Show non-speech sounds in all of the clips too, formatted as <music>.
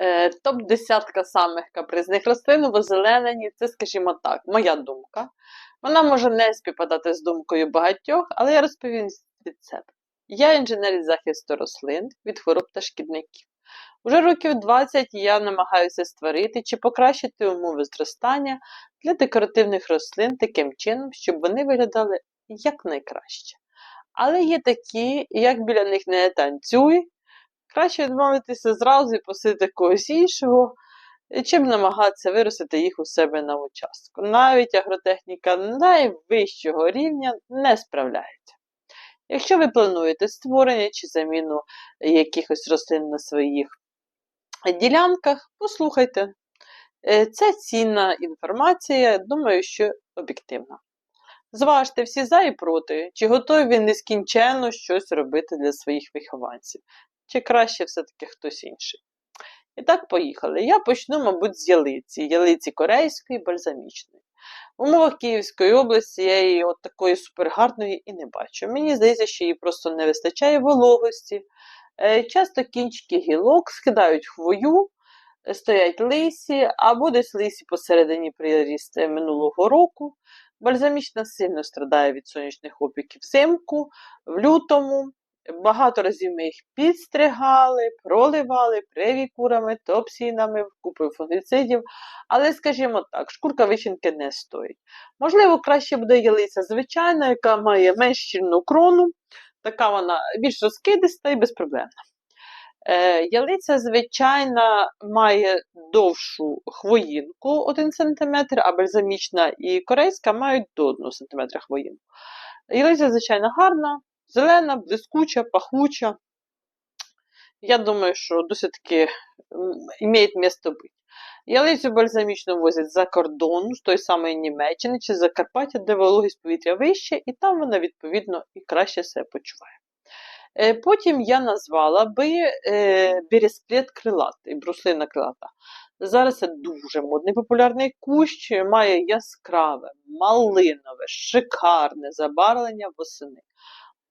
Е, Топ-десятка самих капризних рослин у озелененні це, скажімо так, моя думка. Вона може не співпадати з думкою багатьох, але я розповім від себе. Я інженер із захисту рослин від хвороб та шкідників. Уже років 20 я намагаюся створити чи покращити умови зростання для декоративних рослин таким чином, щоб вони виглядали якнайкраще. Але є такі, як біля них не танцюй, краще відмовитися зразу і посити когось іншого, чим намагатися виростити їх у себе на участку. Навіть агротехніка найвищого рівня не справляється. Якщо ви плануєте створення чи заміну якихось рослин на своїх ділянках, послухайте. Це цінна інформація, думаю, що об'єктивна. Зважте всі за і проти, чи готові ви нескінченно щось робити для своїх вихованців, чи краще все-таки хтось інший. І так, поїхали. Я почну, мабуть, з ялиці, ялиці корейської, бальзамічної. В умовах Київської області я її от такої супергарної і не бачу. Мені здається, що їй просто не вистачає вологості. Е, Часто кінчики гілок скидають хвою, е, стоять лисі, або десь лисі посередині приріст е, минулого року. Бальзамічна сильно страдає від сонячних опіків взимку, в лютому. Багато разів ми їх підстригали, проливали привікурами, топсінами, купою фунгіцидів. Але, скажімо так, шкурка вишеньки не стоїть. Можливо, краще буде ялиця звичайна, яка має менш щільну крону, така вона більш розкидиста і безпроблемна. Е, ялиця звичайна має довшу хвоїнку 1 см, а бальзамічна і корейська мають до 1 см хвоїнку. Ялиця, звичайно, гарна, зелена, блискуча, пахуча. Я думаю, що досить таки має місце бути. Ялицю бальзамічну возять за кордон, з тої самої Німеччини чи Закарпаття, де вологість повітря вище, і там вона, відповідно, і краще себе почуває. Е, Потім я назвала би е, бересклет крилатий, бруслина крилата. Зараз це дуже модний популярний кущ, має яскраве, малинове, шикарне забарвлення восени.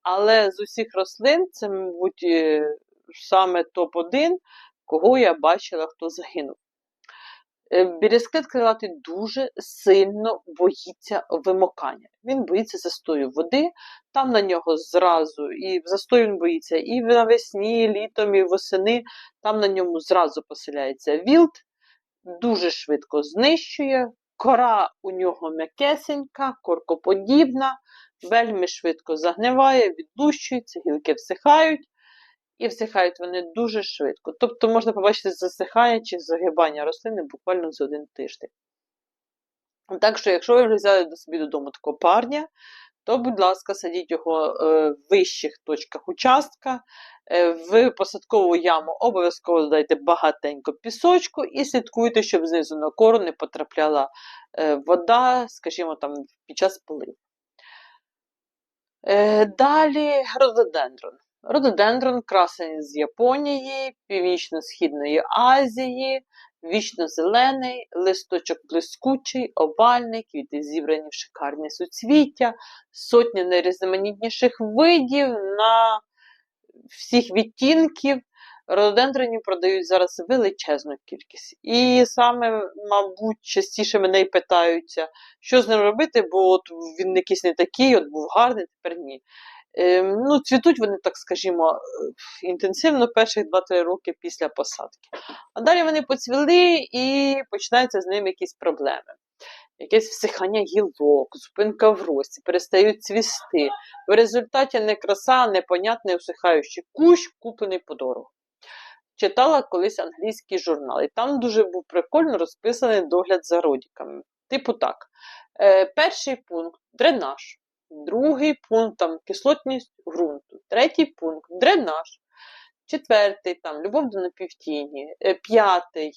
Але з усіх рослин це, мабуть, е, саме топ-1, кого я бачила, хто загинув. Е, Бересклет крилатий дуже сильно боїться вимокання. Він боїться застою води, там на нього зразу, і застою він боїться і навесні, і літом, і восени, там на ньому зразу поселяється вілт, дуже швидко знищує. Кора у нього м'якесенька, коркоподібна, вельми швидко загниває, відлущується, гілки всихають, і всихають вони дуже швидко. Тобто можна побачити засихання чи загибання рослини буквально за один тиждень. Так що, якщо ви взяли до собі додому такого парня, то, будь ласка, садіть його е, в вищих точках участка, е, в посадкову яму обов'язково додайте багатенько пісочку і слідкуйте, щоб знизу на кору не потрапляла е, вода, скажімо, там, під час поливу. Е, Далі рододендрон. Рододендрон красень з Японії, Північно-Східної Азії, вічно-зелений, листочок блискучий, овальний, квіти зібрані в шикарні суцвіття, сотні найрізноманітніших видів на всіх відтінків. Рододендронів продають зараз величезну кількість. І саме, мабуть, частіше мене й питаються, що з ним робити, бо от він якийсь не такий, от був гарний, тепер ні. Ем, ну, цвітуть вони, так скажімо, е, інтенсивно перших 2-3 роки після посадки. А далі вони поцвіли і починаються з ними якісь проблеми. Якесь всихання гілок, зупинка в рості, перестають цвісти. В результаті не краса, а непонятний усихаючий кущ, куплений подорого. Читала колись англійський журнал, і там дуже був прикольно розписаний догляд за родиками. Типу так: е, перший пункт дренаж. Другий пункт там кислотність ґрунту, третій пункт дренаж, четвертий там любов до напівтіні, е, п'ятий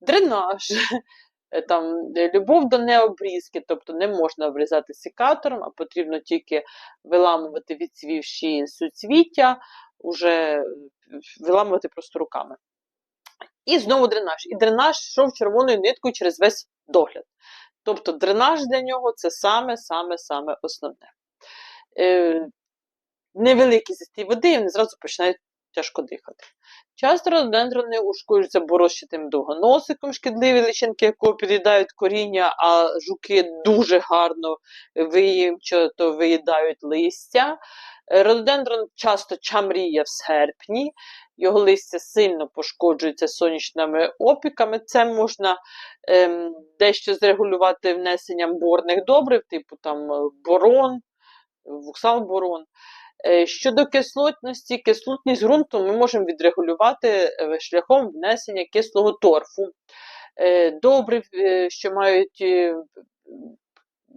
дренаж, <laughs> е, там е, любов до необрізки, тобто не можна обрізати секатором, а потрібно тільки виламувати відцвівші суцвіття, уже виламувати просто руками. І знову дренаж. І дренаж йшов червоною ниткою через весь догляд. Тобто дренаж для нього це саме-саме-саме основне. Е, невеликий застій води, і вони зразу починають тяжко дихати. Часто рододендрони ушкоджуються борозчатим довгоносиком, шкідливі личинки, якого під'їдають коріння, а жуки дуже гарно виїмчато виїдають листя. Е, Рододендрон часто чамріє в серпні, його листя сильно пошкоджується сонячними опіками. Це можна ем, дещо зрегулювати внесенням борних добрив, типу там е, борон, вуксал-борон. Е, Щодо кислотності, кислотність ґрунту ми можемо відрегулювати е, шляхом внесення кислого торфу. Добрив, що мають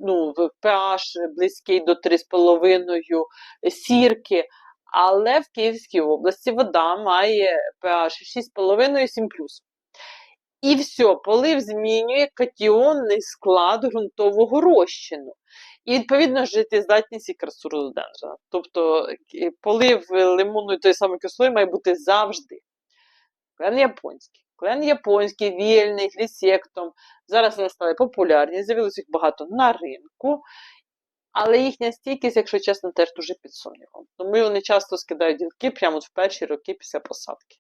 ну, pH близький до 3,5 сірки, але в Київській області вода має pH 6,5-7 І все, полив змінює катіонний склад ґрунтового розчину. І, відповідно, життєздатність і красу рододендрона. Тобто е, полив лимонною тої самої кислої має бути завжди. Клен японський. Клен японський, вільний, глісектом. Зараз вони стали популярні, з'явилося їх багато на ринку. Але їхня стійкість, якщо чесно, теж дуже під сумнівом. Тому вони часто скидають ділки прямо в перші роки після посадки.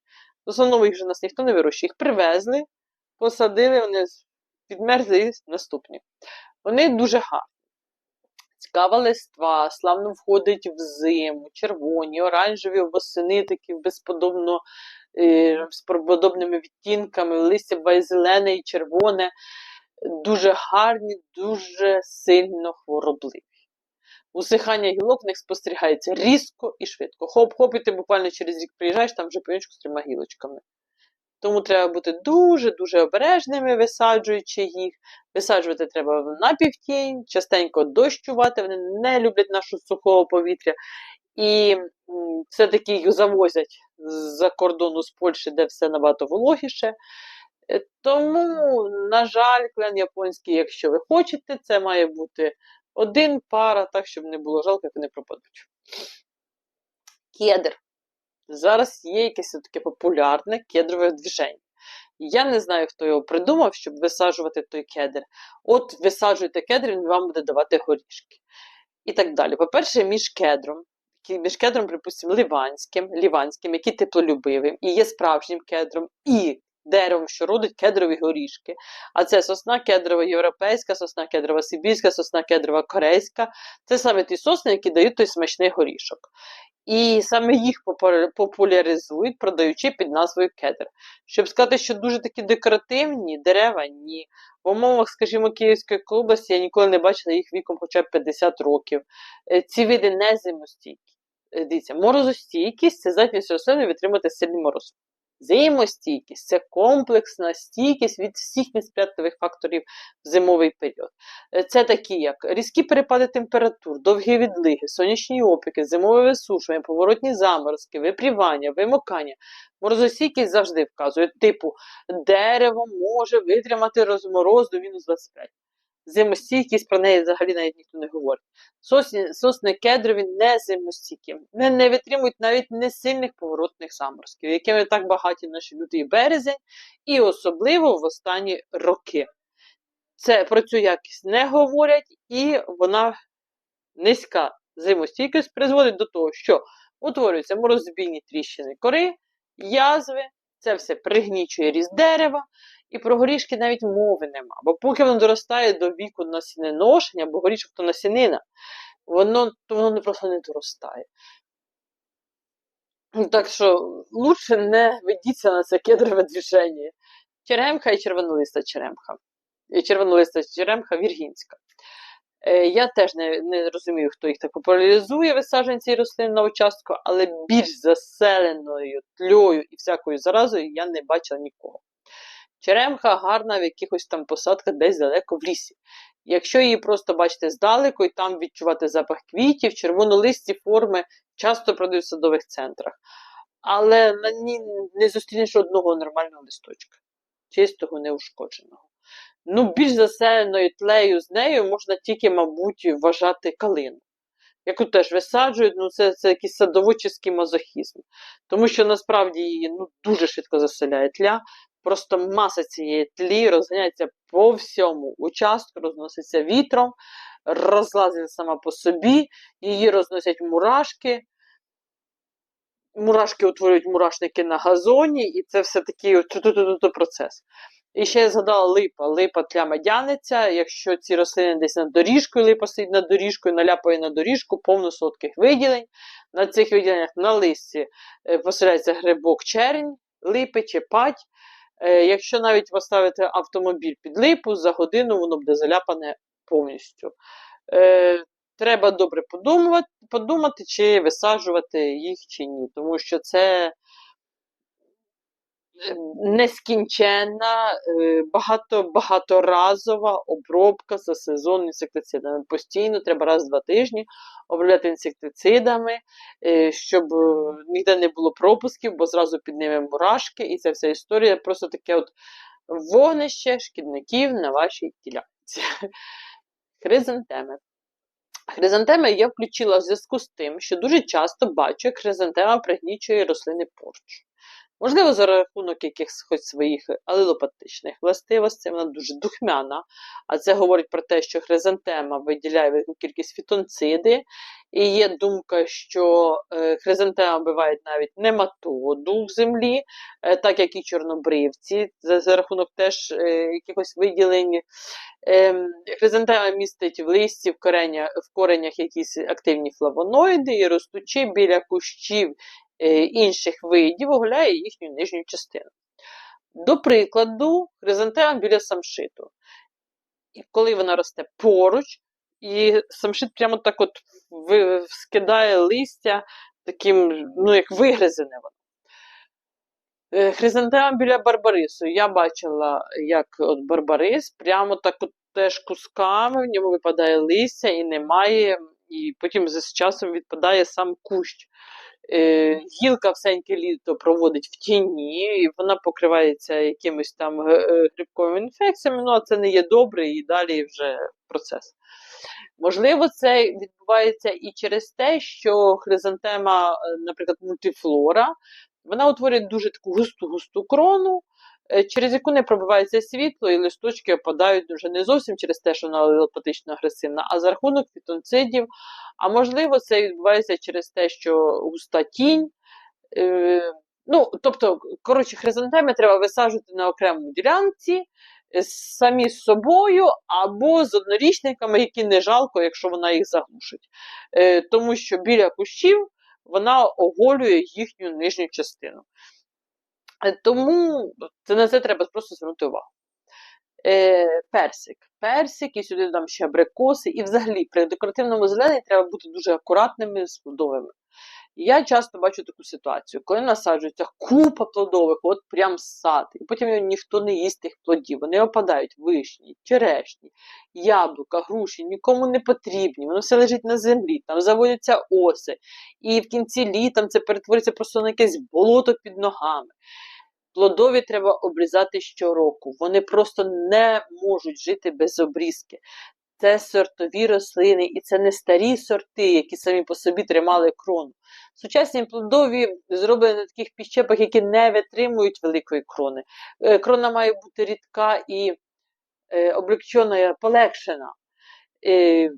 В основному їх вже нас ніхто не вирощує. Їх привезли, посадили, вони підмерзли і наступні. Вони дуже гарні. Цікава листва, славно входить в зиму, червоні, оранжеві, восени, такі безподобно, е, з подобними відтінками, листя буває зелене і червоне, дуже гарні, дуже сильно хворобливі. Усихання гілок в них спостерігається різко і швидко. Хоп-хоп, і ти буквально через рік приїжджаєш, там вже пенючку з трьома гілочками. Тому треба бути дуже-дуже обережними, висаджуючи їх. Висаджувати треба на півтінь, частенько дощувати, вони не люблять нашого сухого повітря. І все-таки їх завозять з-за кордону з Польщі, де все набагато вологіше. Е, Тому, на жаль, клен японський, якщо ви хочете, це має бути один пара, так, щоб не було жалко, як вони пропадуть. Кедр. Зараз є якесь таке популярне кедрове движення. Я не знаю, хто його придумав, щоб висаджувати той кедр. От висаджуєте кедр, він вам буде давати горішки. І так далі. По-перше, між кедром, між кедром, припустимо, ліванським, ліванським, який теплолюбивим, і є справжнім кедром, і деревом, що родить кедрові горішки. А це сосна кедрова європейська, сосна кедрова сибірська, сосна кедрова корейська. Це саме ті сосни, які дають той смачний горішок. І саме їх популяризують, продаючи під назвою кедр. Щоб сказати, що дуже такі декоративні дерева, ні. В умовах, скажімо, Київської області я ніколи не бачила їх віком хоча б 50 років. Е, Ці види не зимостійкі. Е, Дивіться, морозостійкість це здатність рослини витримати сильний мороз. Зимостійкість це комплексна стійкість від всіх несприятливих факторів в зимовий період. Е, Це такі, як різкі перепади температур, довгі відлиги, сонячні опіки, зимове висушування, поворотні заморозки, випрівання, вимокання. Морозостійкість завжди вказує, типу, дерево може витримати розмороз до мінус 25. Зимостійкість про неї взагалі навіть ніхто не говорить. Сосні, сосни кедрові не зимостійкі, не, не витримують навіть несильних поворотних заморозків, якими так багаті наші лютий і березень, і особливо в останні роки. Це про цю якість не говорять, і вона низька зимостійкість призводить до того, що утворюються морозобійні тріщини кори, язви, це все пригнічує ріст дерева, і про горішки навіть мови нема. Бо поки воно доростає до віку насіниношення, бо горішок то насінина, воно, то воно просто не доростає. Так що лучше не ведіться на це кедрове движення. Черемха і червонолиста черемха. І червонолиста черемха віргінська. Е, Я теж не, не розумію, хто їх так популяризує висадження цієї рослини на участку, але більш заселеною тльою і всякою заразою я не бачила нікого. Черемха гарна в якихось там посадках десь далеко в лісі. Якщо її просто бачите здалеку і там відчувати запах квітів, червонолисті форми часто продають в садових центрах. Але на ній не зустрінеш одного нормального листочка, чистого, неушкодженого. Ну, більш заселеною тлею з нею можна тільки, мабуть, вважати калину. Яку теж висаджують, ну це, це якийсь садоводчий мазохізм. Тому що насправді її ну, дуже швидко заселяє тля. Просто маса цієї тлі розганяється по всьому участку, розноситься вітром, розлазиться сама по собі, її розносять мурашки. мурашки утворюють мурашники на газоні, і це все такий процес. І ще я згадала липа. Липа тля медяниця. Якщо ці рослини десь над доріжкою, липа стоїть над доріжкою, наляпає на доріжку, повно солодких виділень. На цих виділеннях на листі е, поселяється грибок черень, липи чи пать. Е, Якщо навіть поставити автомобіль під липу, за годину воно буде заляпане повністю. Е, Треба добре подумати, подумати, чи висаджувати їх чи ні, тому що це нескінченна, е, багато, багаторазова обробка за сезон інсектицидами. Постійно треба раз в два тижні обробляти інсектицидами, е, щоб е, ніде не було пропусків, бо зразу під ними мурашки, і ця вся історія просто таке от вогнище шкідників на вашій ділянці. Хризантеми. Хризантеми я включила в зв'язку з тим, що дуже часто бачу, як хризантема пригнічує рослини поруч. Можливо, за рахунок якихось хоч своїх алелопатичних властивостей, вона дуже духмяна, а це говорить про те, що хризантема виділяє велику кількість фітонциди, і є думка, що е, хризантема вбивають навіть нематоду в землі, е, так як і чорнобривці, за, рахунок теж е, якихось виділень. Ем, Хризантема містить в листі, в, кореня, в коренях якісь активні флавоноїди і ростучи біля кущів інших видів, оголяє їхню нижню частину. До прикладу, хризантема біля самшиту. І коли вона росте поруч, і самшит прямо так от скидає листя, таким, ну, як вигризене воно. Е, Хризантема біля барбарису. Я бачила, як от барбарис, прямо так от теж кусками, в ньому випадає листя і немає, і потім з часом відпадає сам кущ. Е, Гілка всеньке літо проводить в тіні, і вона покривається якимись там е, е, грибковими інфекціями, ну а це не є добре, і далі вже процес. Можливо, це відбувається і через те, що хризантема, наприклад, мультифлора, вона утворює дуже таку густу-густу крону, через яку не пробивається світло, і листочки опадають вже не зовсім через те, що вона алелопатично агресивна, а за рахунок фітонцидів. А можливо, це відбувається через те, що густа тінь. Е, ну, тобто, коротше, хризантеми треба висаджувати на окремому ділянці е, самі з собою або з однорічниками, які не жалко, якщо вона їх заглушить. Е, тому що біля кущів вона оголює їхню нижню частину. Е, Тому це, на це треба просто звернути увагу. Е, персик. Персик, і сюди дам ще абрикоси. І взагалі при декоративному зеленні треба бути дуже акуратними з плодовими. Я часто бачу таку ситуацію, коли насаджується купа плодових, от прям сад, і потім ніхто не їсть тих плодів. Вони опадають вишні, черешні, яблука, груші, нікому не потрібні, воно все лежить на землі, там заводяться оси. І в кінці літа це перетвориться просто на якесь болото під ногами. Плодові треба обрізати щороку. Вони просто не можуть жити без обрізки. Це сортові рослини, і це не старі сорти, які самі по собі тримали крону. Сучасні плодові зроблені на таких підщепах, які не витримують великої крони. Е, Крона має бути рідка і е, облегчена, полегшена. Е,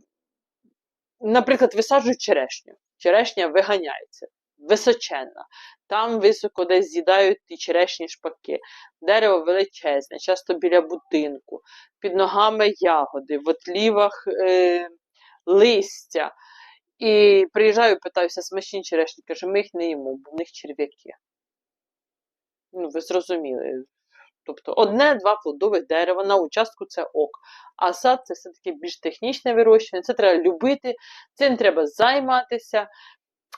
Наприклад, висаджують черешню. Черешня виганяється, височенна. Там високо десь з'їдають ті черешні шпаки. Дерево величезне, часто біля будинку, під ногами ягоди, в отлівах е, листя. І приїжджаю, питаюся, смачні черешні, каже, ми їх не їмо, бо в них черв'яки. Ну, ви зрозуміли. Тобто одне-два плодових дерева на участку це ок. А сад це все-таки більш технічне вирощування, це треба любити, цим треба займатися.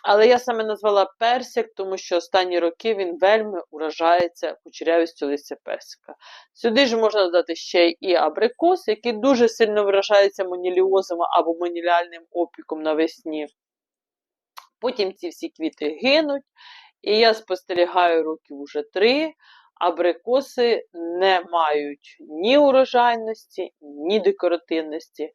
Але я саме назвала персик, тому що останні роки він вельми уражається кучерявістю листя персика. Сюди ж можна додати ще і абрикос, який дуже сильно вражається моніліозом або моніліальним опіком навесні. Потім ці всі квіти гинуть, і я спостерігаю років уже три. Абрикоси не мають ні урожайності, ні декоративності.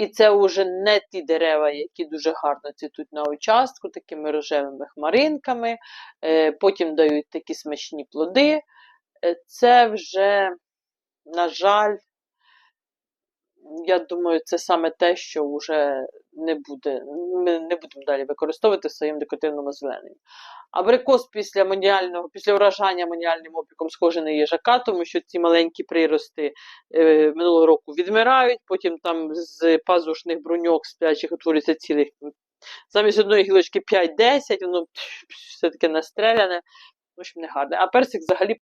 І це вже не ті дерева, які дуже гарно цвітуть на участку, такими рожевими хмаринками, е, потім дають такі смачні плоди. Е, Це вже, на жаль, Я думаю, це саме те, що вже не буде. Ми не будемо далі використовувати в своєму декоративному озелененні. Абрикос після маніального, після вражання маніальним опіком схожий на їжака, тому що ці маленькі прирости е, минулого року відмирають, потім там з пазушних бруньок сплячих утворюється цілих замість одної гілочки 5-10, воно все таке настреляне. В общем, не гарне. А персик взагалі